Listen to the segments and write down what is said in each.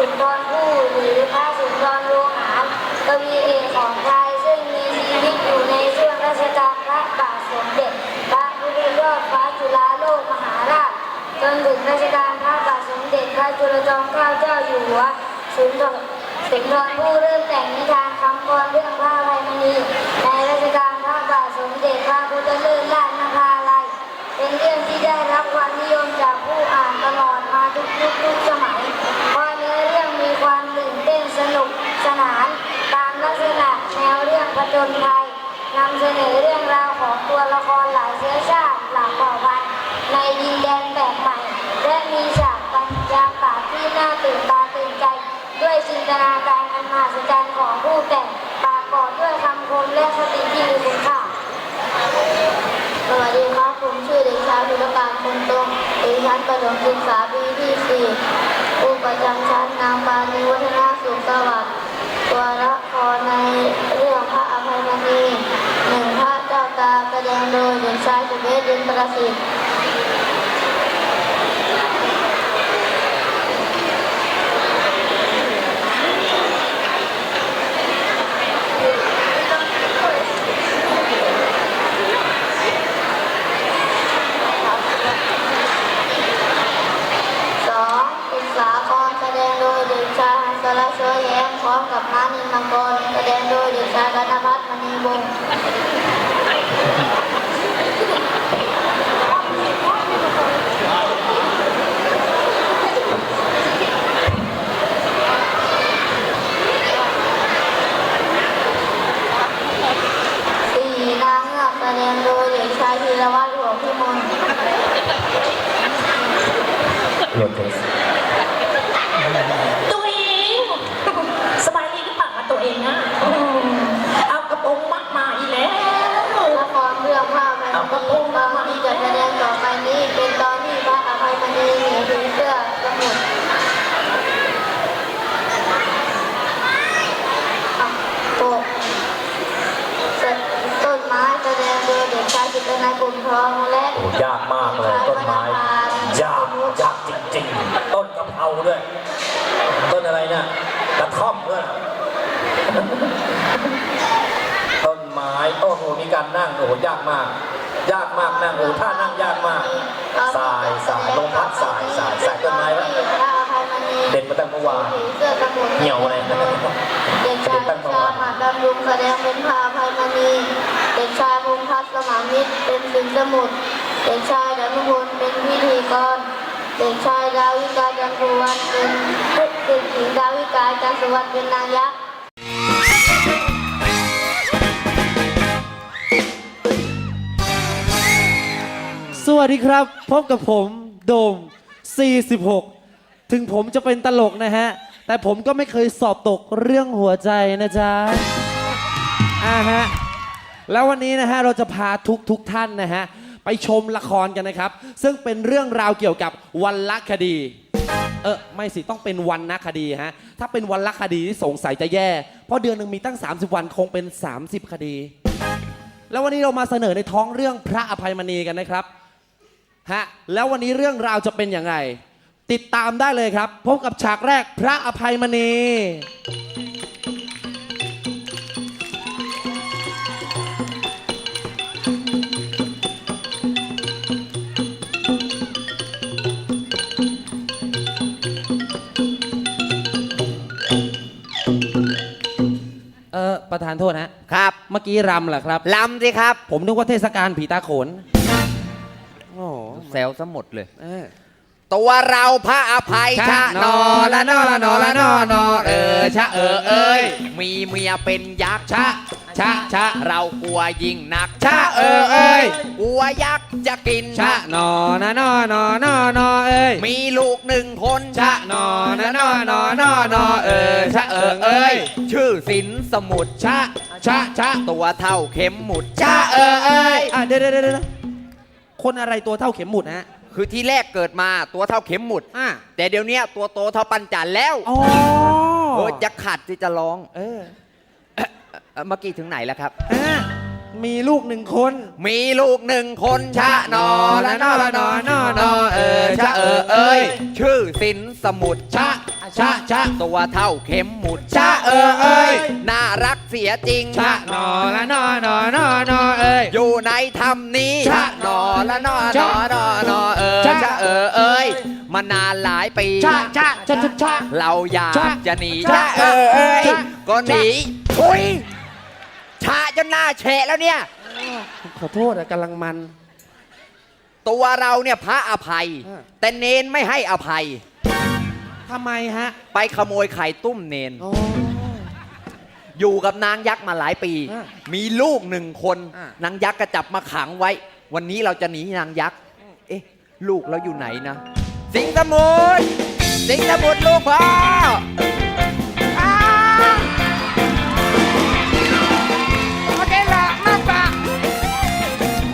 สุนทรภู่หรือพระสุนทรโลหารกวีเอกของไทยซึ่งมีชีวิตอยู่ในช่วงรัชกาลพระบาทสมเด็จพระพุทธยอดฟ้าจุฬาโลกมหาราชจนถึงรัชกาลพระบาทสมเด็จพระจุลจอมเกล้าเจ้าอยู่หัวสุนทรสุนทรภู่เริ่มแต่งนิทานคำกรเรื่องพระอภัยมณีในรัชกาลพระบาทสมเด็จพระพุทธเลิศราชนภาลัยเป็นเรื่องที่ได้รับความนิยมจากผู้อ่านตลอดมาทุกยุคทุกสมัย เพราะเนื้อเรื่องมีความตื่นเต้น สนาน ตามลักษณะแนวเรื่องผจญภัยนำเสนอเรื่องราวของตัวละครหลายเชื้อชาติหลากเผ่าพันธุ์ในดินแดนแปลกใหม่ และมีฉากบรรยากาศที่น่าตื่นตาตื่นใจ ด้วยจินตนาการอันมหัศจรรย์ของผู้แต่งปรากอบด้วยคำคมและคติที่มีคุณค่าสวัสดีครับผมชื่อเด็กชายพิรการคุณตรงเรียนชั้นประถมศึกษาปีที่สี่ผู้ประจำชั้นนางปานีวัฒนาสุขสวัสดิ์ วละครในเรื่องพระอภัยมณีหนึ่งพระเจ้าตาแสดงโดยเด็กชายสุเบศยินประสิทธิ์ สองศึกษากรแสดงโดยเด็กชายฮันสระเชยแย้มพร้อมกับน้านินมังกรแสดงโดยเด็กชายกันพัฒน์มณี วงศ์ สี่นางเงือกแสดงโดยเด็กชายธีรวัตรหลวงพิมล โยนโทรศัพท์ ตัวเองสบายดีหรือเปล่าคะตัวเองอะอืมเอากระโปรงมัดมาอีกแล้ว ละครเรื่องพระอภัยมณีตอนที่จะแสดงต่อไปนี้เป็นตอนที่พระอภัยมณีหนีผีเสื้อสมุทรอะปกเสร็จต้นไม้แสดงโดยเด็กชาย จิตรนายกลุ่มทองและโอ้ยากมากเลยต้นไม้ ยากยากจริงๆ ต้นกะเพราด้วย ต้นอะไรเนี่ยกระท่อมด้วยต้นไม้โอ้โหมีการนั่งโอ้โหยากมาก ยากมากนั่งโอ้โหท่านั่งยากมากสายสายลมพัดสายสายสายต้นไม้วะพระอภัยมณีเด็ดมาตั้งเมื่อวานผีเสื้อสมุทรเหี่ยวเลยเด็กชายชาหาดำรุงแสดงเป็นพระอภัยมณี สินสมุทรเด็กชายดานุพลเป็นพิธีกร เด็กชายดาวิกาจันทร์สุวรรณเป็นเด็กหญิงดาวิกาจันทร์สุวรรณเป็นนางยักษ์สวัสดีครับ พบกับผมโดม 46 ถึงผมจะเป็นตลกนะฮะ แต่ผมก็ไม่เคยสอบตกเรื่องหัวใจนะจ๊ะอ่าฮะ แล้ววันนี้นะฮะเราจะพาทุกทุกท่านนะฮะไปชมละครกันนะครับ ซึ่งเป็นเรื่องราวเกี่ยวกับวันละคดี เออไม่สิต้องเป็นวันนักคดีฮะถ้าเป็นวันละคดีที่สงสัยจะแย่ เพราะเดือนหนึ่งมีตั้ง 30 วันคงเป็น 30 คดี แล้ววันนี้เรามาเสนอในท้องเรื่องพระอภัยมณีกันนะครับฮะแล้ววันนี้เรื่องราวจะเป็นอยังไงติดตามได้เลยครับ พบกับฉากแรกพระอภัยมณี ประธานโทษนะครับ เมื่อกี้รำเหรอครับ ลำสิครับ ผมนึกว่าเทศกาลผีตาโขนโอ้โหแซวซะหมดเลย เออ ตัวเราพระอภัยชะชะนอละนอละนอละนอนอเออชะเออเอ้ยมีเมียเป็นยักษ์ชะชะชะเรากลัวยิ่งหนักชะเออเอ้ยกลัวยักษ์จะกินชะนอนะนอนอนอนอเอ้ยมีลูกหนึ่งคนชะนอนะนอนอนอนอเออชะเออเอ้ยชื่อสินสมุทรชะชะชะตัวเท่าเข็มหมุดชะเออเอ้ยอะเดี๋ยวเดี๋ยวเดี๋ยวคนอะไรตัวเท่าเข็มหมุดฮะ คือที่แรกเกิดมาตัวเท่าเข็มหมุด อะแต่เดี๋ยวเนี้ยตัวโตเท่าปันจันแล้วอ๋อเออจะขัดที่จะร้องเออเอ่อเมื่อกี้ถึงไหนแล้วครับฮะมีลูกหนึ่งคน มีลูกหนึ่งคนชะนอละนอละนอนอนอเออชะเออเอ้ยชื่อสินสมุทรชะไอ้ชะชะตัวเท่าเข็มหมุดชะเออเอ้ยน่ารัก เสียจริงชะหนอละหนอหนอหนอหนอเอ้ย อยู่ในธรรมนี้ชะหนอละหนอหนชะอหนอหนอเออชะ ชะเออเอ้ยมานานหลายปี ชะชะชะชะชะ เราอยากชะจะหนีชะเออเอ้ยชะ ก็หนีอุ้ยชะจนหน้าเฉะแล้วเนี่ย ขอโทษอะกำลังมัน ตัวเราเนี่ยพระอภัย อ่า แต่เนนไม่ให้อภัย ทำไมฮะไปขโมยไข่ตุ้มเนน โอ้ อยู่กับนางยักษ์มาหลายปี อ่ามีลูกหนึ่งคน อ่านนางยักษ์ก็จับมาขังไว้ วันนี้เราจะหนีนางยักษ์ เอ๊ะ ลูกเราอยู่ไหนนะ สิงห์สมุทรสิงห์สมุทรลูกพ่ออ้าวโอเคละมาปะ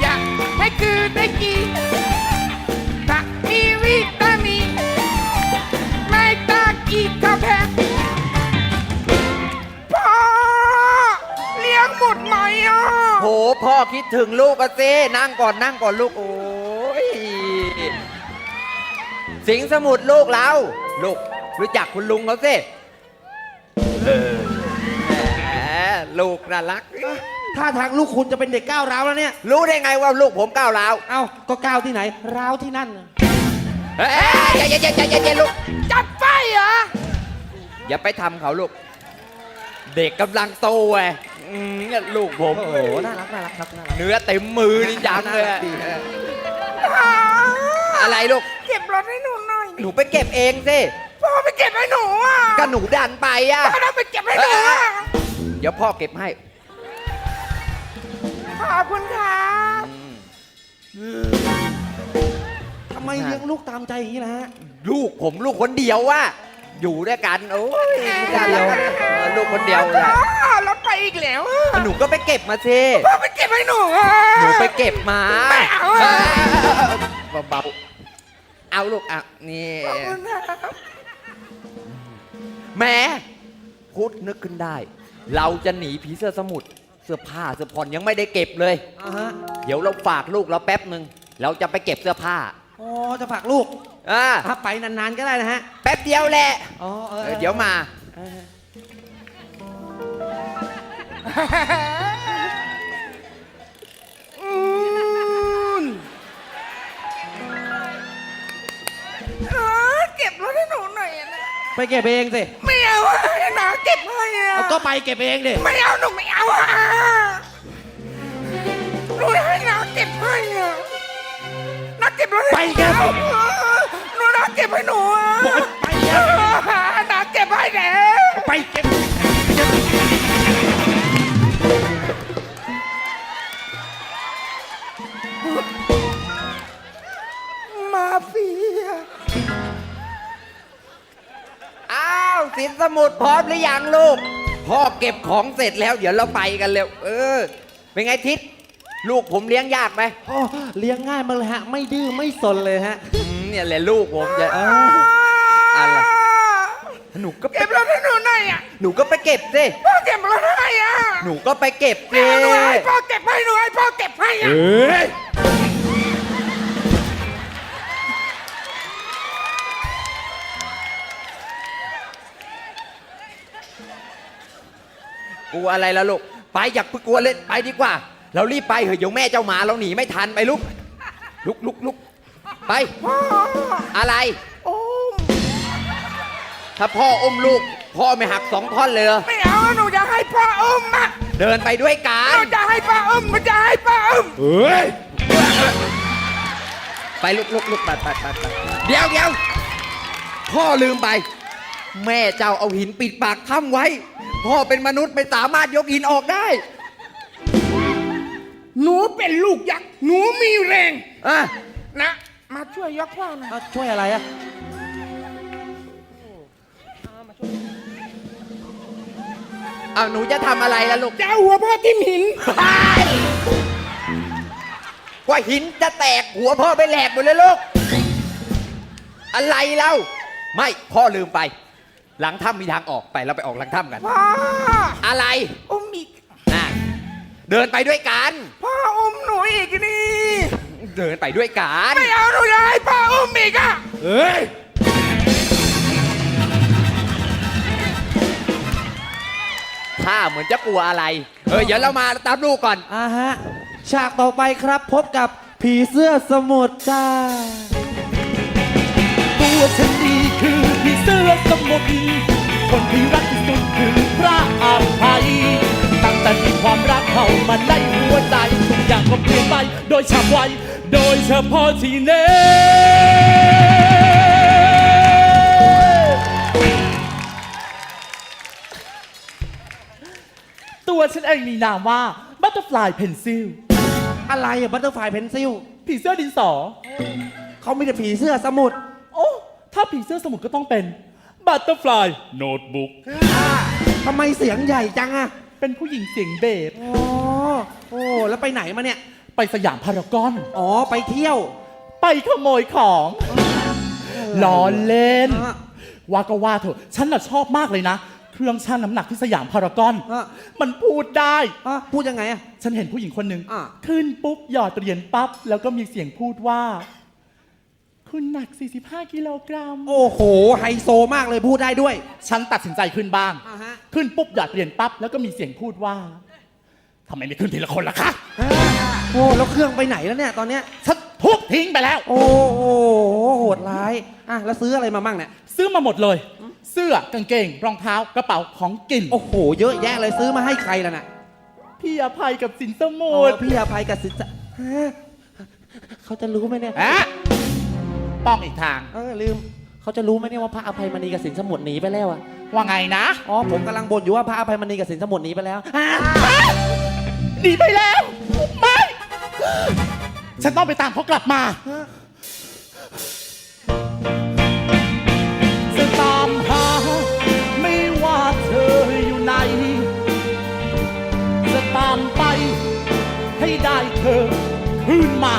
อยากให้คืนได้กิน คิดถึงลูกอะเซ่นั่งก่อนนั่งก่อนลูกโอ้ยสิงห์สมุทรลูกเราลูกรู้จักคุณลุงเขาสิแหมลูกน่ารัก ถ้าทางลูกคุณจะเป็นเด็กก้าวร้าวแล้วเนี่ย รู้ได้ไงว่าลูกผมก้าวร้าว เอ้า ก็ก้าวที่ไหน ร้าวที่นั่นน่ะเฮ้ยอย่าอย่าอย่าอย่าอย่าอย่าลูก จับไฟเหรอ อย่าไปทำเขาลูก เด็กกำลังโตไง อืมเนี่ยลูกผมโอ้โหน่ารักน่ารักครับน่ารักเนื้อเต็มมือนี่จังเลยอะอะไรลูก เก็บรถให้หนูหน่อยหนูไปเก็บเองสิพ่อไปเก็บให้หนูอะก็หนูดันไปอะ พ่อต้องไปเก็บให้หนูอะเดี๋ยวพ่อเก็บให้ขอบคุณครับทำไมเลี้ยงลูกตามใจอย่างนี้นะฮะ ลูกผมลูกคนเดียวว่ะอยู่ด้วยกัน โอ้ยน่ารักอะเออลูกคนเดียวเลยพ่อรถ ไปอีกแล้วอะหนูก็ไปเก็บมาสิพ่อไปเก็บให้หนูอะหนูไปเก็บมาไม่เอาอะเออเบาๆเอาลูกอะนี่ ขอบคุณครับแหม่พูดนึกขึ้นได้ เราจะหนีผีเสื้อสมุทรเสื้อผ้าเสื้อผ่อนยังไม่ได้เก็บเลย อ่าฮะเดี๋ยวเราฝากลูกเราแป๊บหนึ่งเราจะไปเก็บเสื้อผ้าอ๋อจะฝากลูกอ่าถ้าไปนานๆก็ได้นะฮะแป๊บเดียวแหละ อ๋อเออเออเดี๋ยวมา เออ อืมเออเก็บรถให้หนูหน่อยอะนะไปเก็บเองสิ ไม่เอาอะให้น้าเก็บให้อะเอาก็ไปเก็บเองดิ ไม่เอาหนูไม่เอาอะหนูให้น้าเก็บให้อะน้าเก็บรถให้ไปเก็บหนูหนูน้าเก็บให้หนูอะ บอกให้ สินสมุดพร้อมหรือยังลูก พ่อเก็บของเสร็จแล้วเดี๋ยวเราไปกันเร็ว เออ เป็นไงทิศลูกผมเลี้ยงยากไหมอ๋อเลี้ยงง่ายมากเลยฮะ ไม่ดื้อไม่สนเลยฮะอืมเนี่ยแหละลูกผมจะเอออะไรหนูก็ไปเก็บรถให้หนูหน่อยอะหนูก็ไปเก็บสิ พ่อเก็บรถให้อะหนูก็ไปเก็บไม่สิเอาหนูให้พ่อเก็บให้หนูให้พ่อเก็บให้อะ กลัวอะไรล่ะลูก ไปอยากกลัวเลยไปดีกว่า เรารีบไปเถอะเดี๋ยวแม่เจ้าหมาเราหนีไม่ทันไปลุกลุกลุกลุกไปพ่ออะไรโอ้มถ้าพ่ออมลูก พ่อไม่หักสองท่อนเลยเหรอไม่เอาหนูจะให้พ่ออุ้มอะเดินไปด้วยกัหนูนจะให้พ่ออุ้มมันจะให้พ่ออุ้มเฮ้ย ไปลุกลุกลุกไปไปไปไปเดี๋ยวเดี๋ยวพ่อลืมไป แม่เจ้าเอาหินปิดปากถ้ำไว้ พ่อเป็นมนุษย์ไม่สามารถยกหินออกได้หนูเป็นลูกยักษ์ หนูมีแรง อะนะ มาช่วยยกพ่อหน่อยเอาช่วยอะไรอะเอาหนูจะทำอะไรล่ะลูกจะเอาหัวพ่อทิ่มหินกว่าหินจะแตกหัวพ่อไปแหลกหมดเลยลูก อะไรเล่าไม่พ่อลืมไป หลังถ้ำมีทางออกไปเราไปออกหลังถ้ำกัน พ่ออะไรอุ้มอีกน่ะเดินไปด้วยกัน พ่ออุ้มหนูอีกนี่เดินไปด้วยกันไม่เอาหนูอยากพ่ออุ้มอีกอะเฮ้ยท่าเหมือนจะกลัวอะไร เออเดี๋ยวเรามาตามลูกก่อน อ่าฮะ ฉากต่อไปครับพบกับผีเสื้อสมุทรจ้า สื้อสมุทรคนที่รักที่สุดคือพระอภัยตั้งแต่มีความรักเข้ามาในหัวใจทุกอย่างก็เปลี่ยนไปโดยฉับไวโดยเฉพาะที่เน่ตัวฉันเองมีนามว่า Butterfly Pencil อะไรอะบัตเตอร์ไฟเพนซิลผีเสื้อดินสอเขามีแต่ผีเสื้อสมุทรโอ้ถ้าผีเสื้อสมุทรก็ต้องเป็น Butterfly Notebook ทำไมเสียงใหญ่จังอะเป็นผู้หญิงเสียงเบสอ๋อโอ้แล้วไปไหนมาเนี่ย ไปสยามพารากอน อ๋อ ไปเที่ยว ไปขโมยของล้อเล่น ฮะ ว่าก็ว่าเถอะ ฉันน่ะชอบมากเลยนะ เครื่องชั่งน้ำหนักที่สยามพารากอน ฮะ มันพูดได้ อะพูดยังไงอะ ฉันเห็นผู้หญิงคนหนึ่งอะ ขึ้นปุ๊บ หยอดเหรียญปั๊บ แล้วก็มีเสียงพูดว่า คุณหนัก 45 กิโลกรัม โอ้โห ไฮโซมากเลยพูดได้ด้วย ฉันตัดสินใจขึ้นบ้าง อ่าฮะ ขึ้นปุ๊บหยอดเหรียญปั๊บ แล้วก็มีเสียงพูดว่าทำไมไม่ขึ้นทีละคนล่ะคะ โอ้แล้วเครื่องไปไหนแล้วเนี่ยตอนเนี้ย ฉันทุบทิ้งไปแล้ว โอ้โหโหดร้ายอะแล้วซื้ออะไรมาบ้างเนี่ยซื้อมาหมดเลย เสื้อกางเกง รองเท้ากระเป๋าของกินโอ้โห เยอะแยะเลยซื้อมาให้ใครล่ะน่ะพี่อภัยกับสินสมุโอ้ทรพี่อภัยกับสินสะฮะเขาจะรู้ไหมเนี่ยอะ ป้องอีกทาง เออลืมเขาจะรู้ไหมเนี่ยว่าพระอภัยมณีกับสินสมุทรหนีไปแล้วอะว่าไงนะอ๋อผมกำลังบ่นอยู่ว่าพระอภัยมณีกับสินสมุทรหนีไปแล้วอะหนีไปแล้ว ไม่ ฉันต้องไปตามเขากลับมา จะตามหา ไม่ว่าเธออยู่ไหน จะตามไป ให้ได้เธอคืนมา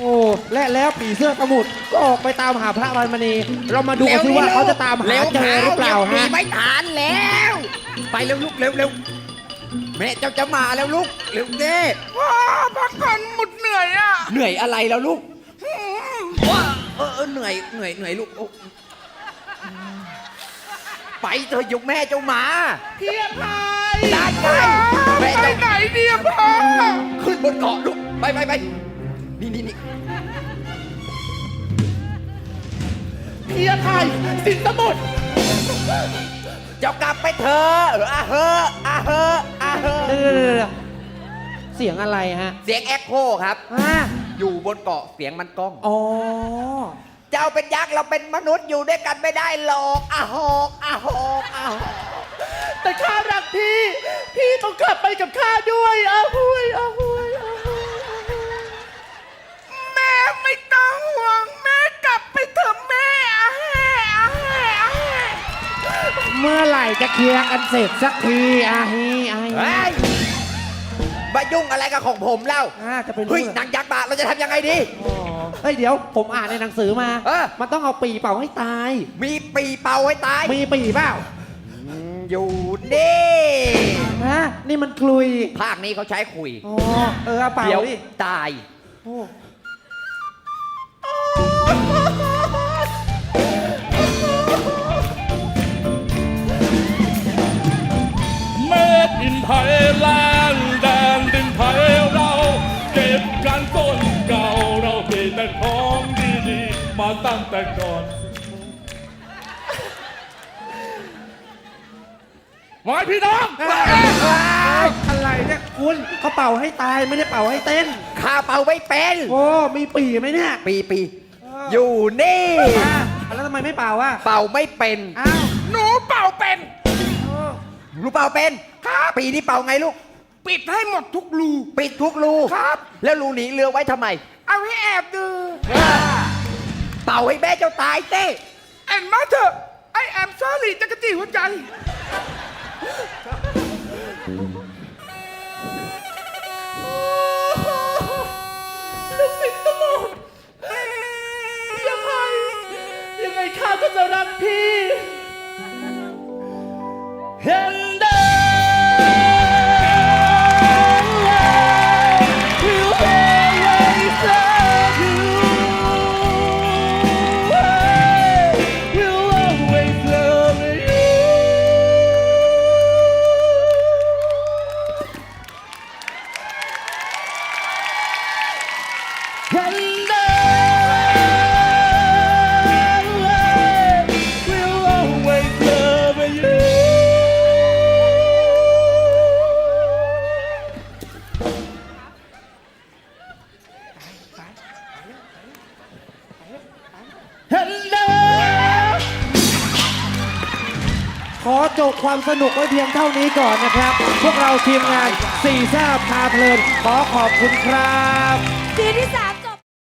โอ้และแล้วผีเสื้อสมุทรก็ออกไปตามหาพระอภัยมณีเรามาดูกันสิว่าเขาจะตามหาเจอหรือเปล่ามีฮะไม่ทานแล้ว ไปเร็วลูกเร็วเร็วแม่เจ้าจะมาแล้วลูกเร็วเด้ว้าพักก่อนหมดเหนื่อยอะเหนื่อยอะไรแล้วลูกว้าเออเออเหนื่อยเหนื่อยเหนื่อยลูกโอ้ไปเธอะยกแม่เจ้ามาเพียพายได้ไงแม่ไปเจ้าไหนดีอะพ่อขึ้นบนเกาะลูกไปไปไป นี่นี่นี่เพียไทยสินสมุทรเจ้ากลับไปเถอะเอออาเฮอะอาเฮอะอาเฮอะเดี๋ยวเดี๋ยวเดี๋ยวเดี๋ยวเสียงอะไรฮะเสียงแอคโคครับ อะอยู่บนเกาะเสียงมันก้อง อ๋อ เจ้าเป็นยักษ์เราเป็นมนุษย์อยู่ด้วยกันไม่ได้หรอกอาหอกอาหอกอาหอกแต่ข้ารักพี่ พี่ต้องกลับไปกับข้าด้วยอาหุยอาหุยอาหุ จะเคลียร์กันเสร็จสักทีอาฮีอาฮีเฮ้ยมายุ่งอะไรกับของผมเล่า อะจะเป็นเฮ้ยรื่องนางยักษ์มาเราจะทำยังไงดี อ๋อเฮ้ยเดี๋ยวผมอ่านในหนังสือมา เออ มันต้องเอาปีเป่าให้ตาย มีปีเป่าให้ตายมีปีเปล่าอยู่นี่ฮะนี่มันคลุย ภาคนี้เขาใช้คุย อ๋อ เออเอาเป่าเดี๋ยวดิตาย โอ้ ไทยแลนด์แดนดินไทยเรา เก็บกันต้นเก่าเรามีแต่ของดีๆ มาตั้งแต่ก่อนหมายพี่น้อง อะไรเนี่ยคุณเขาเป่าให้ตายไม่ได้เป่าให้เต้น ข้าเป่าไม่เป็น โอ้มีปีไหมเนี่ยปีปีอยู่นี่ อะแล้วทำไมไม่เป่าอะเป่าไม่เป็น อ้าว หนูเป่าเป็น รู้เป่าเป็นครับปีนี้เป่าไงลูก ปิดให้หมดทุกรู ปิดทุกรูครับ แล้วรูหนีเรือไว้ทำไม เอาให้แอบดูเป่าให้แม่เจ้าตายเต้แอนมาเถอะไอแอมซอรี่จักรจีหัวใจ ลูกศิษย์สมุทรยังไง ยังไงข้าก็จะรักพี่ And I will สนุกไว้เพียงเท่านี้ก่อนนะครับ พวกเราทีมงานสี่แซ่บพาเพลินขอขอบคุณครับทีที่สาม